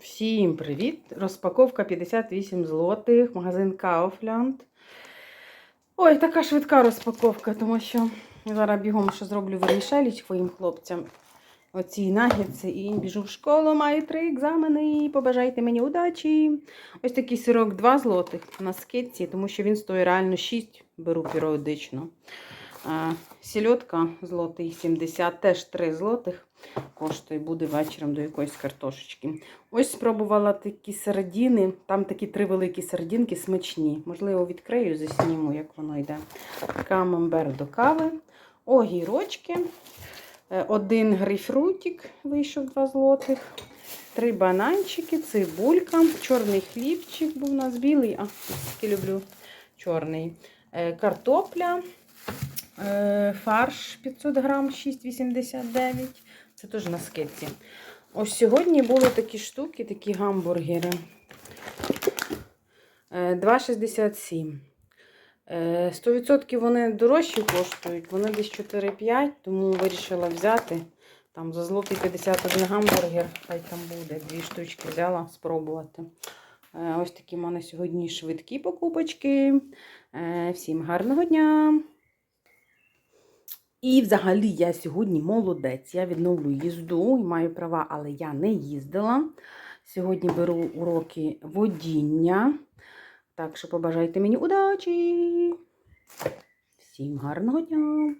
Всім привіт! Розпаковка 58 злотих, магазин Kaufland. Ой, така швидка розпаковка, тому що зараз бігом що зроблю вермішелі своїм хлопцям. Оці нагідці і біжу в школу, маю три екзамени. Побажайте мені удачі. Ось такий сирок 2 злотих на скидці, тому що він стоїть реально 6, беру періодично. Сільотка злотий 70, теж 3 злотих. Коштує буде вечором до якоїсь картошечки. Ось спробувала такі сардіни. Там такі три великі сардінки смачні. Можливо, відкрию, засніму, як воно йде. Камамбер до кави, огірочки, е, один грейпфрутик вийшов 2 злотих, три бананчики, цибулька, чорний хлібчик був у нас білий, а тільки люблю чорний. Е, Картопля, фарш 500 грам, 6,89. Це теж на скидці. Ось сьогодні були такі штуки, такі гамбургери. Е, 2,67. Е, 100% вони дорожчі коштують, вони десь 4-5, тому вирішила взяти. Там за злотий 51 гамбургер, хай там буде. Дві штучки взяла спробувати. Е, Ось такі в мене сьогодні швидкі покупочки. Е, Всім гарного дня! І взагалі я сьогодні молодець. Я відновлю їзду і маю права, але я не їздила. Сьогодні беру уроки водіння. Так що побажайте мені удачі. Всім гарного дня!